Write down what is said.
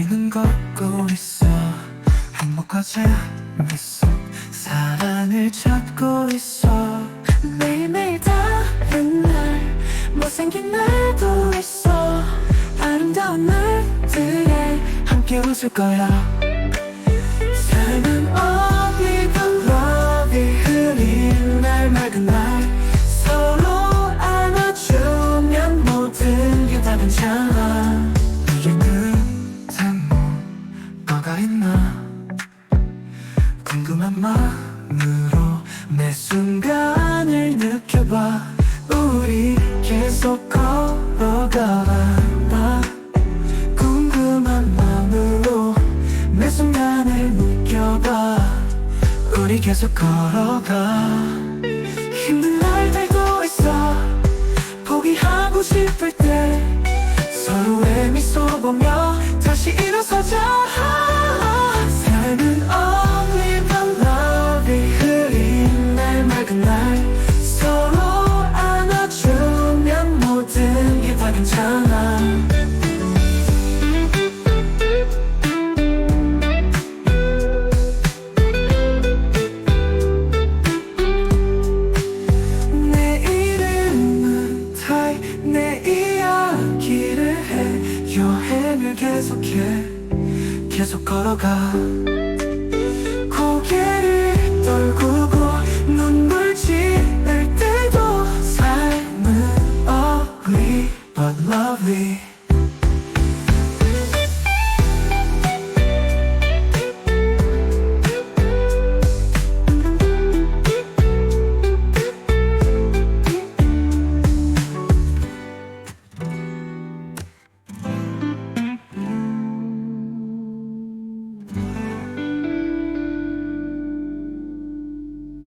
우리는 걷고 있어. 행복하지 미소 사랑을 찾고 있어. 매일매일 다른 날 못생긴 날도 있어. 아름다운 날들에 함께 웃을 거야. 삶은 어디든 러비 흐린 날 맑은 날. 서로 안아주면 모든 게 다 괜찮아. 궁금한 마음으로 매 순간을 느껴봐. 우리 계속 걸어가 봐. 궁금한 마음으로 매 순간을 느껴봐. 우리 계속 걸어가. 힘든 날 달고 있어. 포기하고 싶을 때 서로의 미소 보며 다시 일어서자 내 이야기를 해. 여행을 계속해. 계속 걸어가. 고개를 떨구고 눈물 지을 때도 삶은 ugly but lovely